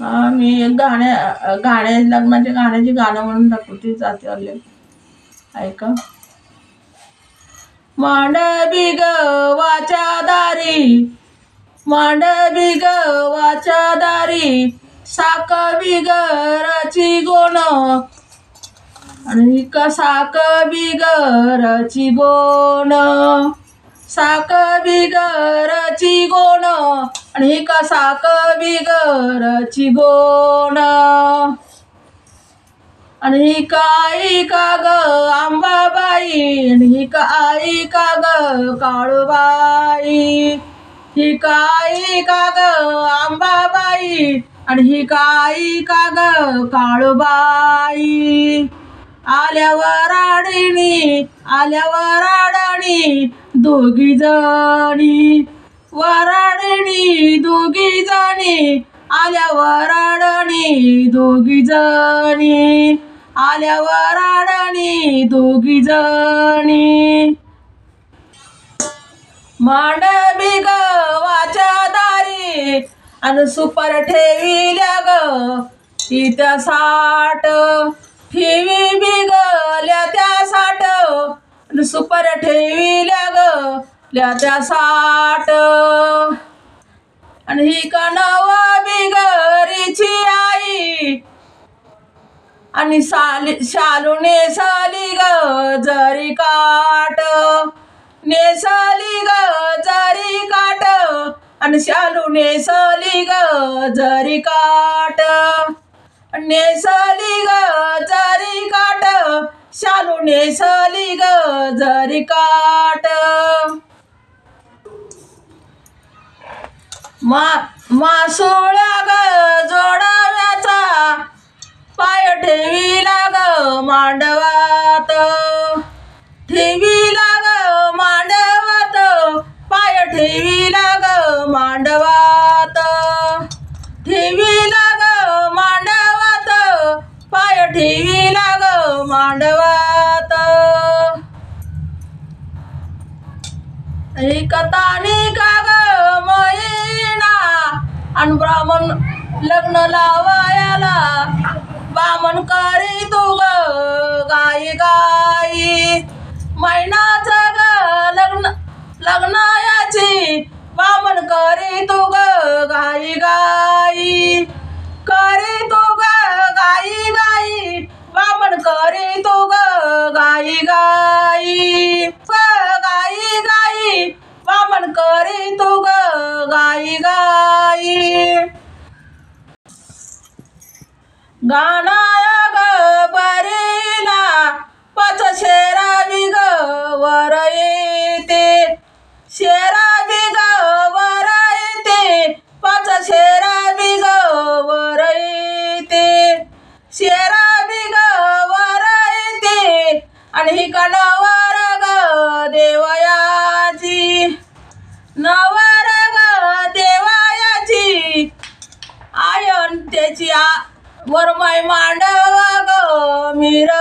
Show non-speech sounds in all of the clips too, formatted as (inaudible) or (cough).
मी एक गाण्या गाण्या लग्नाच्या गाण्याची गाणं म्हणून दाखवते जाते आले ऐका. मांड बिग वाच्या दारी. मांड ग वाच्या दारी. साक बिगरची रची गोण. आणि का साकवी रची गोण. साक बिगरची गोण. आणि कसा साक बिगरची गोण आणि ही का का ग आंबाबाई आणि ही का आई का ग काळूबाई. ही काही का ग आंबाबाई आणि ही काही का ग काळूबाई. आल्यावर आडणी आल्यावर आडणी दोघी जणी. वराडणी दोघी जणी. आल्या वराडणी दोघी जणी. आल्या वराडणी दोघी जणी. मांड ग वाच्या दारी. आणि सुपर ठेविल्या ग. इथं साठ. ठेवी बिगल्या त्या साठ. आणि सुपर ठेविल्या ग. ल्या त्या साठ. आणि ही कणव बिगरीची आई. आणि साली शालू साली ग जरी काट. नेसली ग जरी काट. आणि शालू नेसली ग जरी काट. नेसली ग जरी काट. शालू नेसली ग जरी काट. मा मासोळ्या ग जोडाव्याचा पाय ठेवीला ग मांडवात. ठेवीला ग मांडवात पाय ठेवीला ग मांडवात. ठेवीला ग मांडवात पाय ठेवीला ग मांडवात. ऐकतानी का ग मैना आणि ब्राह्मण लग्न लावायला बामण करी तू ग गाई गाई. मैनाचं ग लग्न लग्नायाची बामण करी तू ग गाई गाई. करी तू ग गाई गाई. बामण करी तू ग गाई गाई. गाणाया ग बरीला पाच शेरावी ग वर येते. शेरावी ग वर येते पाच शेरावी ग वर येते. शेरावी ग वर येते आणि ही कणावर ग देवयाची. नवर ग देवायाची. आयन त्याची आ वरमाय मांडवा ग मिरवती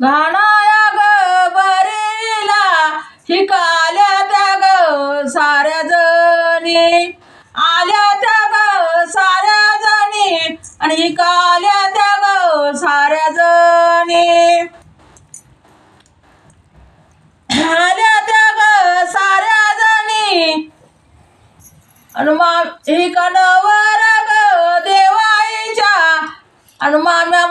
घाणाया ग बरीला शिकाल्या त्या ग साऱ्या जणी. आल्या त्या ग साऱ्या जणी आणि हिकाल्या त्या ग साऱ्या जणी. आल्या त्या ग साऱ्या जणी हनुमान मा ही ग देवाईच्या आणि माम्या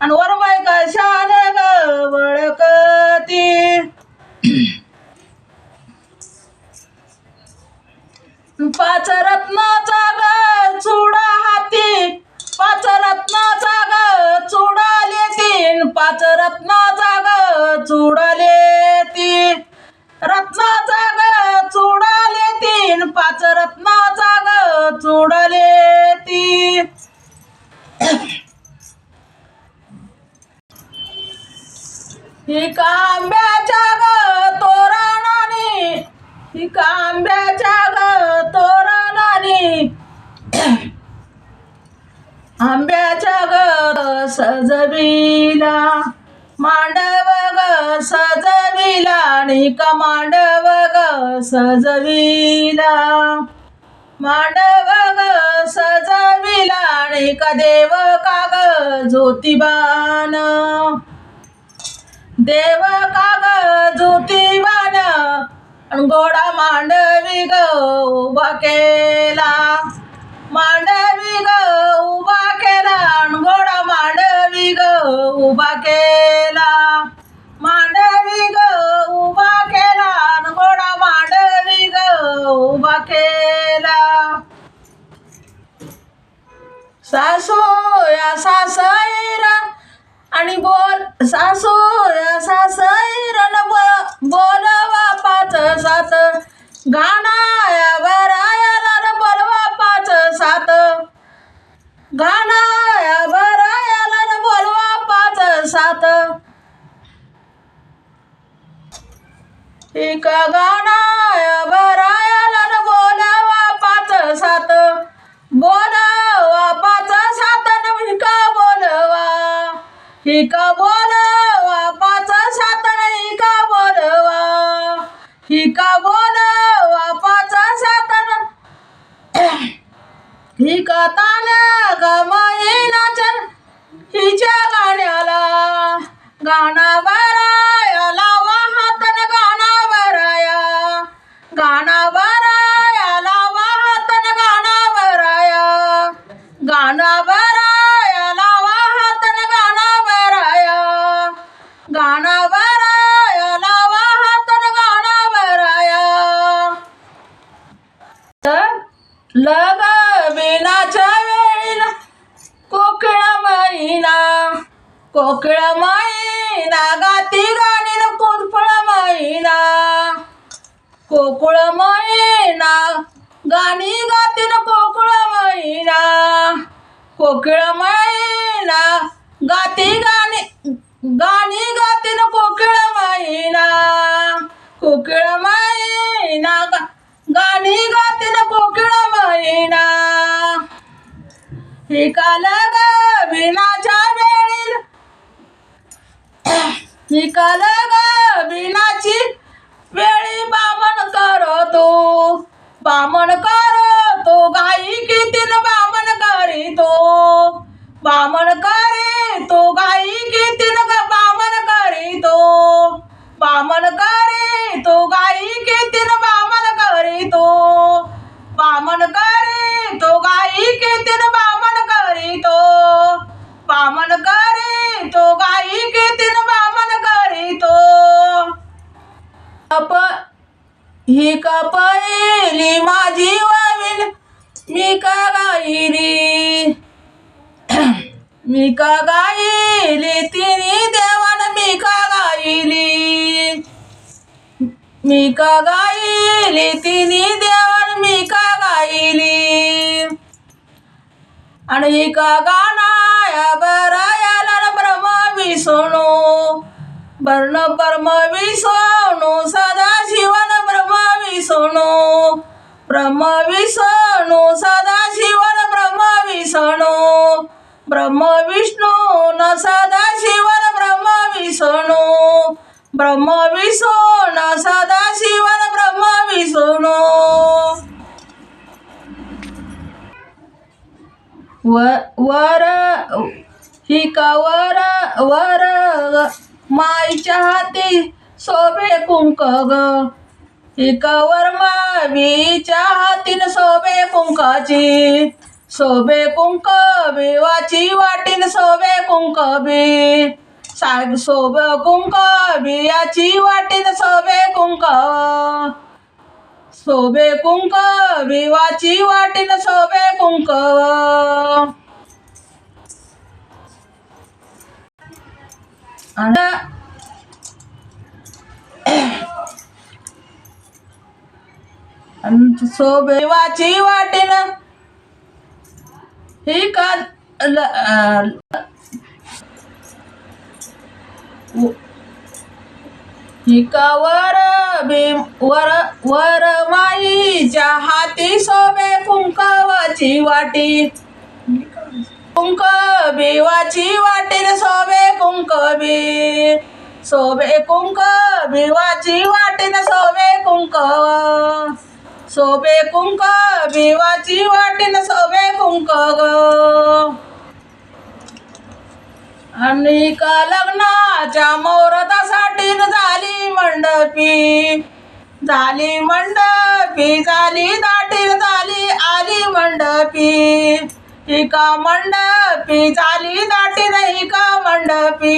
आणि वरमय कशान ग वळकती? पाच रत्नाचा ग चुडा हाती पाच रत्नाचा ग चुडाले तीन पाच रत्नाचा ग चुडाले सजविला मांडव ग सजविला. निक मांडव ग सजविला. मांडव ग सजविला. आणि का देव का ग ज्योतिबान देव काग ज्योतिबान गोडा मांडवी ग उभा केला. मांडवी ग उभा केला. गोडा मांडव मांडवी ग उभा केला. मांडवी ग उभा केला. अन गोडा मांडवी ग उभा केला. सासू या सासैरा आणि बोल सासू या सासैरन बोलवा पाच सात गाणा बरायाला न बोलवा पाच सात गाणा बरायाला न बोलवा पाच सात एक गाणा बरायाला न बोलवा पाच सात. बोलवा पाच सात न हिका बोलवा. हिका बोलवा पाच सात हिका बोलवा. हिका बोलवा पाच सात न हिका तान गमाई नाचन हिच्या गाण्याला गाणा बारा. कोकिळ मैना गाती गाणी न कोरफळ मैना कोकुळ मैना गाणी गाती ना कोकुळ मैना कोकिळ मैना गाती गाणी गाणी गाती ना कोकिळ मैना कोकिळ मैना गा- गाणी गाती ना कोकिळ मैना ही काल ग बिनाच्या वेळी ही ग बिनाची वेळी बामण करतो. बामण करतो. गाई कितीन बामण करीतो. बामण करे तो गाई ही पहिली माझी (clears throat) वाविल मी का गायली? मी का गायली? तिने देवान मी का गायली? मी का गायली? तिने देवान मी का गायली? आणि ही का बरायाला ब्रह्म विसणू? वर्ण ब्रह्म विसणू सदा ब्रह्म विष्णू न सदा शिवन ब्रह्म विष्णू. ब्रह्म विष्णू न सदा शिवन ब्रह्म विष्णू. व- वर ही वर वर माईच्या हाती शोभे कुंक ग ही कवर मावीच्या हातीन शोभे कुंकाची. शोभे कुंक बिवाची वाटीन शोभे कुंक बी साहेब शोभ कुंक बियाची वाटीन शोभे कुंक शोभे कुंक विवाची वाटीन शोभे कुंक आणि वाची वाटीन हे का ल- आ, ल, वर भीम वर वर माईच्या हाती सोबे कुंकवाची वाटी? कुंक बिवाची वाटीन सोबे कुंक बी सोबे कुंक बिवाची वाटीन सोबे कुंक सोबे कुंक बिवाची वाटीन सोबे कुंक ग आणि का लग्नाच्या मुहूर्तासाठी झाली मंडपी? झाली मंडपी झाली दाटीन झाली आली मंडपी. ही का मंडपी झाली दाटी नाही का मंडपी?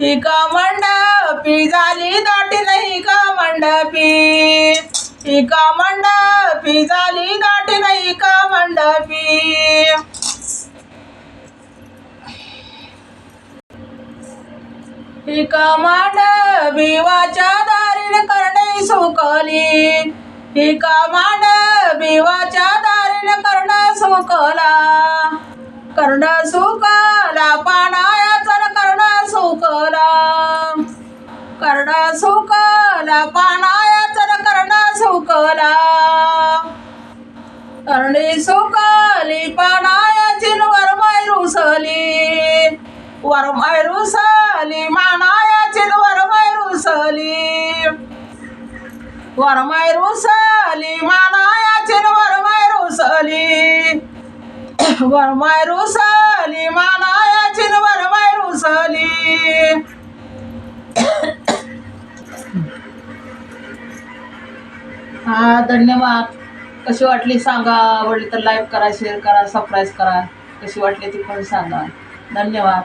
ही का मंडपी झाली दाटी नाही का मंडपी? ही का मंडपी झाली दाटी नाही का मंडपी? हिका मांड बिवाच्या दारीन करणे सुकली. हिका मांड भिवाच्या दारीन कर्ण सुकला. कर्ण सुकला पानायाचा कर्ण सुकला. कर्ण सुकला पानायाचा कर्ण सुकला. कर्णी सुकली पानायाची वरमाय रुसली. वरमाय वरमाय रुसली मानायाची वरमाय रुसली. वरमाय रुसली मानायाची वरमाय रुसली. हा धन्यवाद. कशी वाटली सांगा. आवडली तर लाईक करा शेअर करा सबस्क्राईब करा. कशी वाटली ती पण सांगा. धन्यवाद.